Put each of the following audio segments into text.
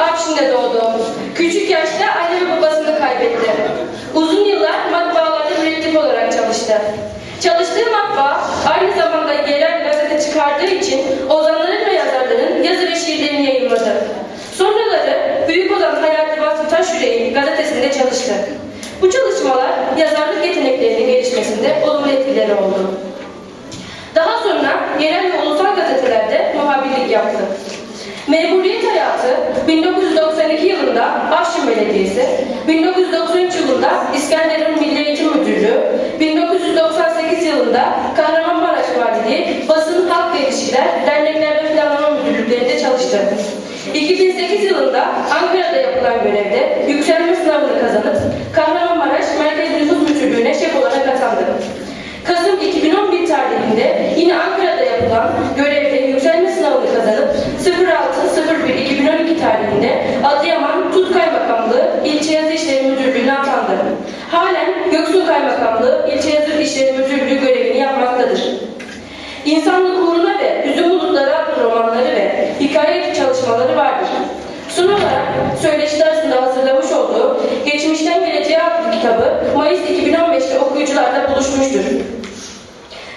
Afşin'de doğdu. Küçük yaşta anne ve babasını kaybetti. Uzun yıllar matbaalarda mürettip olarak çalıştı. Çalıştığı matbaa aynı zamanda yerel gazete çıkardığı için ozanların ve yazarların yazı ve şiirlerini yayınladı. Sonraları Büyük Ozan Hayati Vasfı Taşyürek'in gazetesinde çalıştı. Bu çalışmalar yazarlık yeteneklerinin gelişmesinde olumlu etkileri oldu. Daha sonra yerel ve ulusal gazetelerde muhabirlik yaptı. Memuriyet hayatı 1992 yılında Afşin Belediyesi, 1993 yılında İskenderun Milli Eğitim Müdürlüğü, 1998 yılında Kahramanmaraş Valiliği Basın Halk İlişkiler, Dernekler ve Planlama Müdürlüklerinde çalıştı. 2008 yılında Ankara'da yapılan görevde yükselme sınavını kazanıp Kahramanmaraş Merkez Nüfus Müdürlüğü'ne şef olarak atandı. Kasım 2011 tarihinde yine Ankara'da yapılan görevde yükselme sınavını kazanıp 06.01.2012 tarihinde Adıyaman Tut Kaymakamlığı İlçe Yazı İşleri Müdürlüğü'ne atandı. Halen Göksu Kaymakamlığı İlçe Yazı İşleri Müdürlüğü görevini yapmaktadır. İnsanlık uğruna ve Hüzün Bulutları adlı romanları ve hikaye çalışmaları vardır. Son olarak söyleşi arasında hazırlamış olduğu Geçmişten Geleceğe adlı kitabı Mayıs 2015'te okuyucularla buluşmuştur.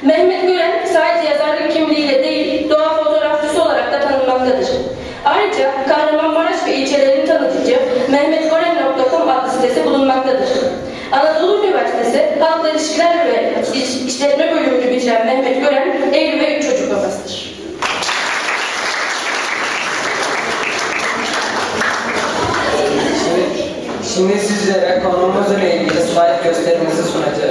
Mehmet Gören sadece yazarlık kimliğiyle tanıtıcı mehmetgören.com adlı sitesi bulunmaktadır. Anadolu Üniversitesi Halkla İlişkiler ve İş- İşletme bölümünü bitiren Mehmet Gören, evli ve üç çocuk babasıdır. Şimdi, sizlere konumuzla ilgili slide gösterimizi sunacağız.